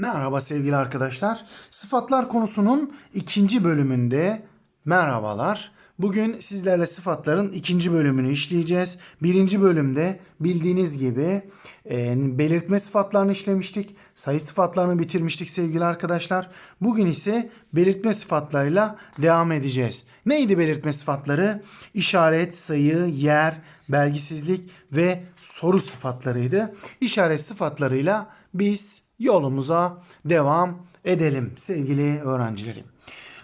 Merhaba sevgili arkadaşlar. Sıfatlar konusunun ikinci bölümünde merhabalar. Bugün sizlerle sıfatların ikinci bölümünü işleyeceğiz. Birinci bölümde bildiğiniz gibi e, belirtme sıfatlarını işlemiştik. Sayı sıfatlarını bitirmiştik sevgili arkadaşlar. Bugün ise belirtme sıfatlarıyla devam edeceğiz. Neydi belirtme sıfatları? İşaret, sayı, yer, belgisizlik ve soru sıfatlarıydı. İşaret sıfatlarıyla biz yolumuza devam edelim sevgili öğrencilerim.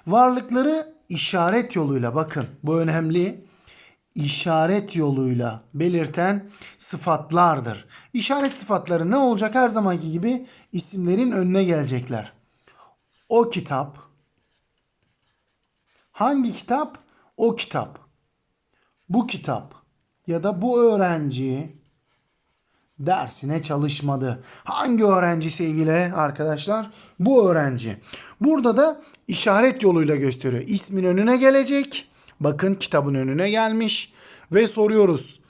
Varlıkları işaret yoluyla bakın bu önemli. İşaret yoluyla belirten sıfatlardır. İşaret sıfatları ne olacak? Her zamanki gibi isimlerin önüne gelecekler. O kitap. Hangi kitap? O kitap. Bu kitap ya da bu öğrenci dersine çalışmadı. Hangi öğrenci sevgili arkadaşlar? Bu öğrenci. Burada da işaret yoluyla gösteriyor. İsmin önüne gelecek. Bakın kitabın önüne gelmiş ve soruyoruz.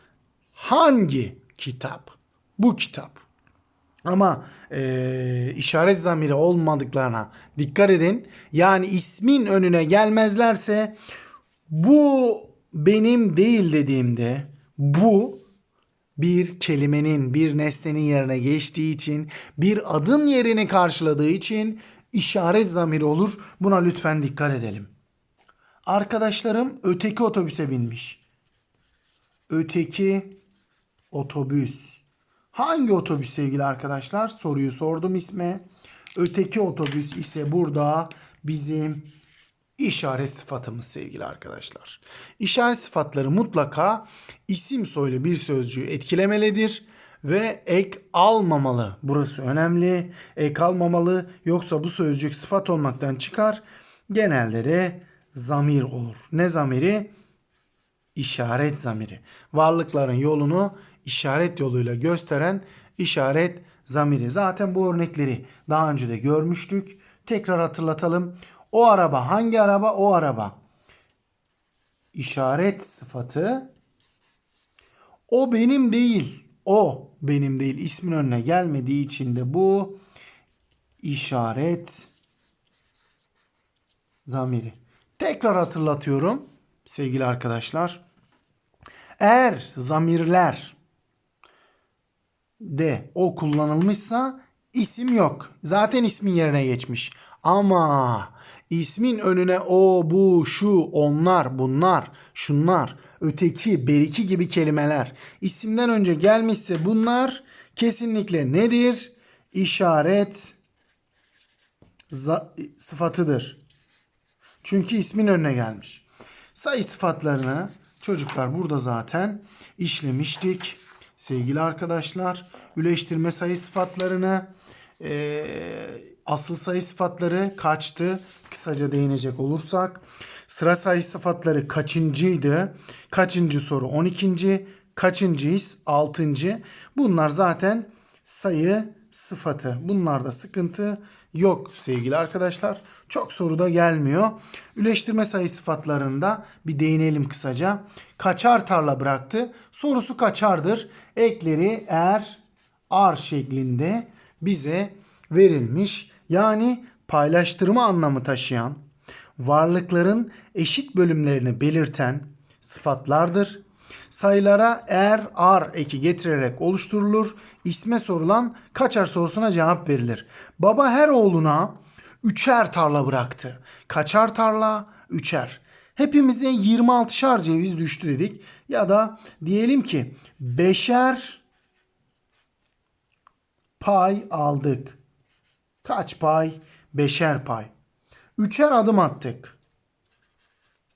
Hangi kitap? Bu kitap. Ama e, işaret zamiri olmadıklarına dikkat edin. Yani ismin önüne gelmezlerse bu benim değil dediğimde bu bir kelimenin, bir nesnenin yerine geçtiği için, bir adın yerini karşıladığı için işaret zamiri olur. Buna lütfen dikkat edelim. Arkadaşlarım öteki otobüse binmiş. Öteki otobüs. Hangi otobüs sevgili arkadaşlar? Soruyu sordum isme. Öteki otobüs ise burada bizim işaret sıfatımız sevgili arkadaşlar. İşaret sıfatları mutlaka isim soylu bir sözcüğü etkilemelidir ve ek almamalı. Burası önemli. Ek almamalı yoksa bu sözcük sıfat olmaktan çıkar. Genelde de zamir olur. Ne zamiri? İşaret zamiri. Varlıkların yolunu işaret yoluyla gösteren işaret zamiri. Zaten bu örnekleri daha önce de görmüştük. Tekrar hatırlatalım. O araba hangi araba? O araba. İşaret sıfatı o benim değil. O benim değil. İsmin önüne gelmediği için de bu işaret zamiri. Tekrar hatırlatıyorum sevgili arkadaşlar. Eğer zamirler de o kullanılmışsa isim yok. Zaten ismin yerine geçmiş. Ama ismin önüne o, bu, şu, onlar, bunlar, şunlar, öteki, beriki gibi kelimeler isimden önce gelmişse bunlar kesinlikle nedir? İşaret sıfatıdır. Çünkü ismin önüne gelmiş. Sayı sıfatlarını çocuklar burada zaten işlemiştik. Sevgili arkadaşlar, üleştirme sayı sıfatlarını e, asıl sayı sıfatları kaçtı? Kısaca değinecek olursak. Sıra sayı sıfatları kaçıncıydı? Kaçıncı soru? 12. Kaçıncıyız? 6. Bunlar zaten sayı sıfatı. Bunlarda sıkıntı yok sevgili arkadaşlar. Çok soruda gelmiyor. Üleştirme sayı sıfatlarında bir değinelim kısaca. Kaçar tarla bıraktı. Sorusu kaçardır. Ekleri er, ar şeklinde bize verilmiş. Yani paylaştırma anlamı taşıyan, varlıkların eşit bölümlerini belirten sıfatlardır. Sayılara er, ar eki getirerek oluşturulur. İsme sorulan kaçar sorusuna cevap verilir. Baba her oğluna üçer tarla bıraktı. Kaçar tarla? Üçer. Hepimize 26'şar ceviz düştü dedik. Ya da diyelim ki beşer pay aldık. Kaç pay? Beşer pay. Üçer adım attık.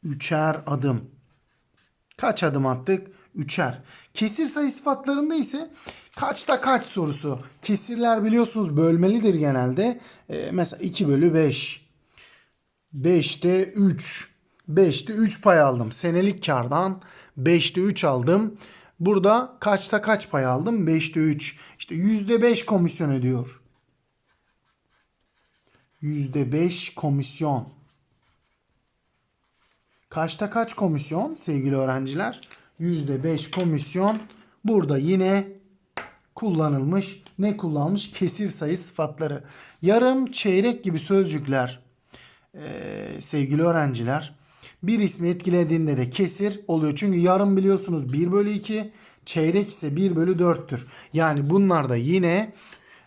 Üçer adım. Kaç adım attık? Üçer. Kesir sayı sıfatlarında ise kaçta kaç sorusu. Kesirler biliyorsunuz bölmelidir genelde. Ee, mesela 2 bölü 5. 5'te 3. 5'te 3 pay aldım. Senelik kardan 5'te 3 aldım. Burada kaçta kaç pay aldım? 5'te 3. İşte %5 komisyon ödüyor. %5 komisyon. Kaçta kaç komisyon sevgili öğrenciler? %5 komisyon. Burada yine kullanılmış. Ne kullanılmış? Kesir sayı sıfatları. Yarım, çeyrek gibi sözcükler ee, sevgili öğrenciler bir ismi etkilediğinde de kesir oluyor. Çünkü yarım biliyorsunuz 1 bölü 2 çeyrek ise 1 bölü 4'tür. Yani bunlar da yine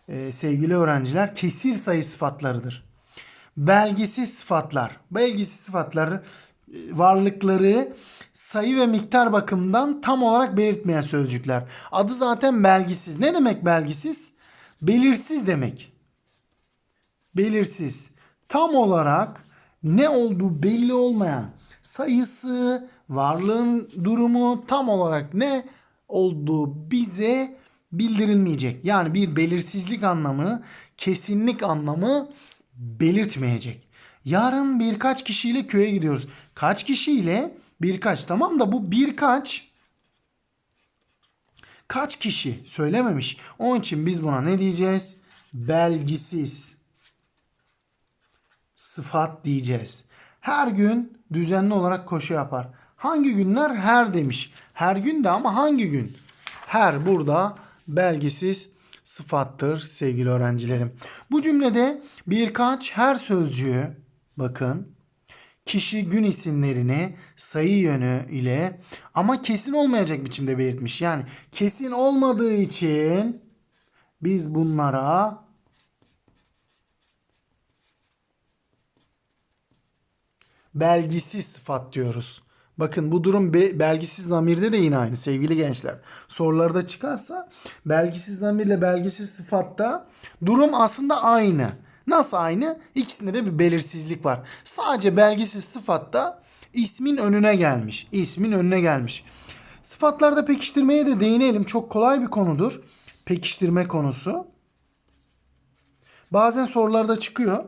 e, sevgili öğrenciler kesir sayı sıfatlarıdır. Belgisiz sıfatlar. Belgisiz sıfatlar e, varlıkları sayı ve miktar bakımından tam olarak belirtmeyen sözcükler. Adı zaten belgisiz. Ne demek belgisiz? Belirsiz demek. Belirsiz. Tam olarak ne olduğu belli olmayan sayısı, varlığın durumu tam olarak ne olduğu bize bildirilmeyecek. Yani bir belirsizlik anlamı, kesinlik anlamı belirtmeyecek. Yarın birkaç kişiyle köye gidiyoruz. Kaç kişiyle? Birkaç. Tamam da bu birkaç kaç kişi söylememiş. Onun için biz buna ne diyeceğiz? Belgisiz sıfat diyeceğiz. Her gün düzenli olarak koşu yapar. Hangi günler? Her demiş. Her gün de ama hangi gün? Her burada belgisiz sıfattır sevgili öğrencilerim. Bu cümlede birkaç her sözcüğü bakın kişi gün isimlerini sayı yönü ile ama kesin olmayacak biçimde belirtmiş. Yani kesin olmadığı için biz bunlara belgisiz sıfat diyoruz. Bakın bu durum be- belgisiz zamirde de yine aynı sevgili gençler. Sorularda çıkarsa belgisiz zamirle belgisiz sıfatta durum aslında aynı. Nasıl aynı? İkisinde de bir belirsizlik var. Sadece belgisiz sıfatta ismin önüne gelmiş. İsmin önüne gelmiş. Sıfatlarda pekiştirmeye de değinelim. Çok kolay bir konudur. Pekiştirme konusu. Bazen sorularda çıkıyor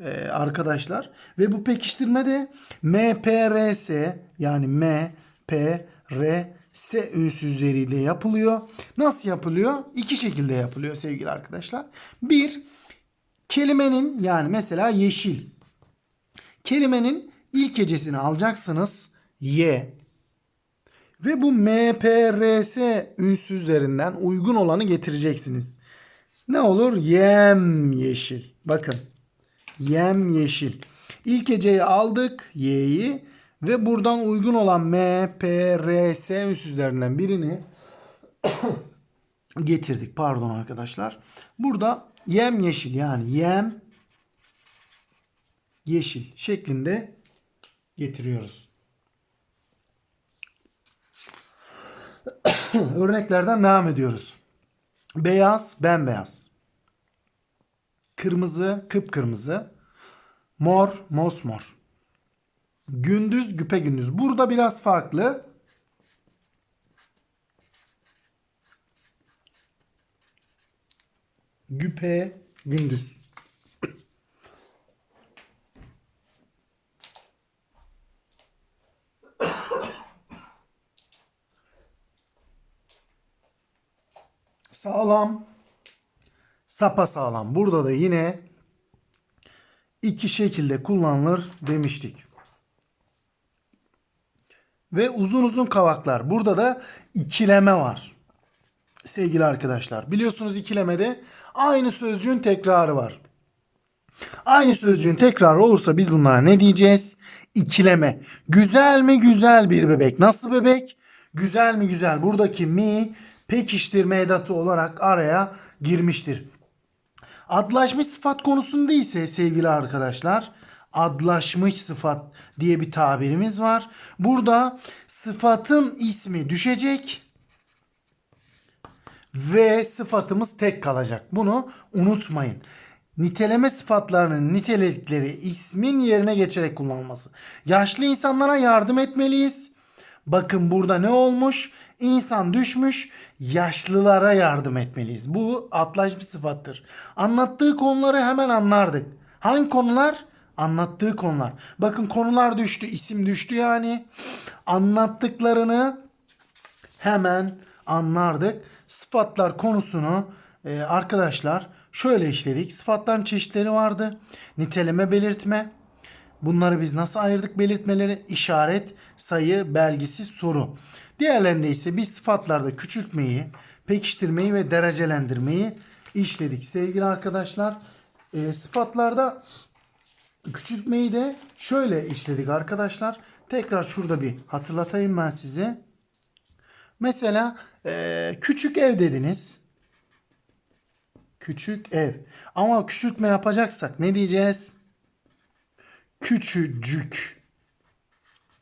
e, arkadaşlar. Ve bu pekiştirme de MPRS yani M, P, R, S ünsüzleriyle yapılıyor. Nasıl yapılıyor? İki şekilde yapılıyor sevgili arkadaşlar. Bir, kelimenin yani mesela yeşil. Kelimenin ilk hecesini alacaksınız. Y. Ve bu MPRS ünsüzlerinden uygun olanı getireceksiniz. Ne olur? Yem yeşil. Bakın. Yem yeşil. İlk heceyi aldık. Y'yi. Ve buradan uygun olan M, P, R, S ünsüzlerinden birini getirdik. Pardon arkadaşlar. Burada yem yeşil yani yem yeşil şeklinde getiriyoruz. Örneklerden devam ediyoruz. Beyaz, bembeyaz. Kırmızı, kıpkırmızı. Mor, mosmor. Gündüz, güpe gündüz. Burada biraz farklı. Güpe gündüz. Sağlam. Sapa sağlam. Burada da yine iki şekilde kullanılır demiştik. Ve uzun uzun kavaklar. Burada da ikileme var. Sevgili arkadaşlar. Biliyorsunuz ikilemede aynı sözcüğün tekrarı var. Aynı sözcüğün tekrarı olursa biz bunlara ne diyeceğiz? İkileme. Güzel mi güzel bir bebek. Nasıl bebek? Güzel mi güzel. Buradaki mi pekiştirme edatı olarak araya girmiştir. Adlaşmış sıfat konusunda ise sevgili arkadaşlar adlaşmış sıfat diye bir tabirimiz var. Burada sıfatın ismi düşecek ve sıfatımız tek kalacak. Bunu unutmayın. Niteleme sıfatlarının nitelikleri ismin yerine geçerek kullanılması. Yaşlı insanlara yardım etmeliyiz. Bakın burada ne olmuş? İnsan düşmüş, yaşlılara yardım etmeliyiz. Bu atlaşmış sıfattır. Anlattığı konuları hemen anlardık. Hangi konular? Anlattığı konular. Bakın konular düştü, isim düştü yani. Anlattıklarını hemen anlardık. Sıfatlar konusunu e, arkadaşlar şöyle işledik. Sıfatların çeşitleri vardı. Niteleme, belirtme. Bunları biz nasıl ayırdık belirtmeleri? İşaret, sayı, belgisiz, soru. Diğerlerinde ise biz sıfatlarda küçültmeyi, pekiştirmeyi ve derecelendirmeyi işledik. Sevgili arkadaşlar e, sıfatlarda küçültmeyi de şöyle işledik arkadaşlar. Tekrar şurada bir hatırlatayım ben size. Mesela e, küçük ev dediniz. Küçük ev. Ama küçültme yapacaksak ne diyeceğiz? Küçücük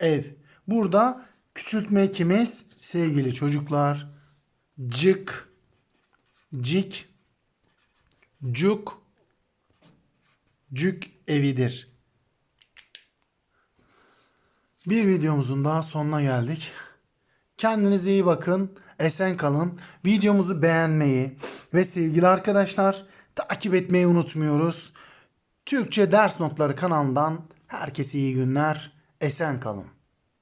ev. Burada küçültme ikimiz sevgili çocuklar. Cık, cik, cuk, cük evidir. Bir videomuzun daha sonuna geldik. Kendinize iyi bakın. Esen kalın. Videomuzu beğenmeyi ve sevgili arkadaşlar takip etmeyi unutmuyoruz. Türkçe Ders Notları kanalından herkese iyi günler. Esen kalın.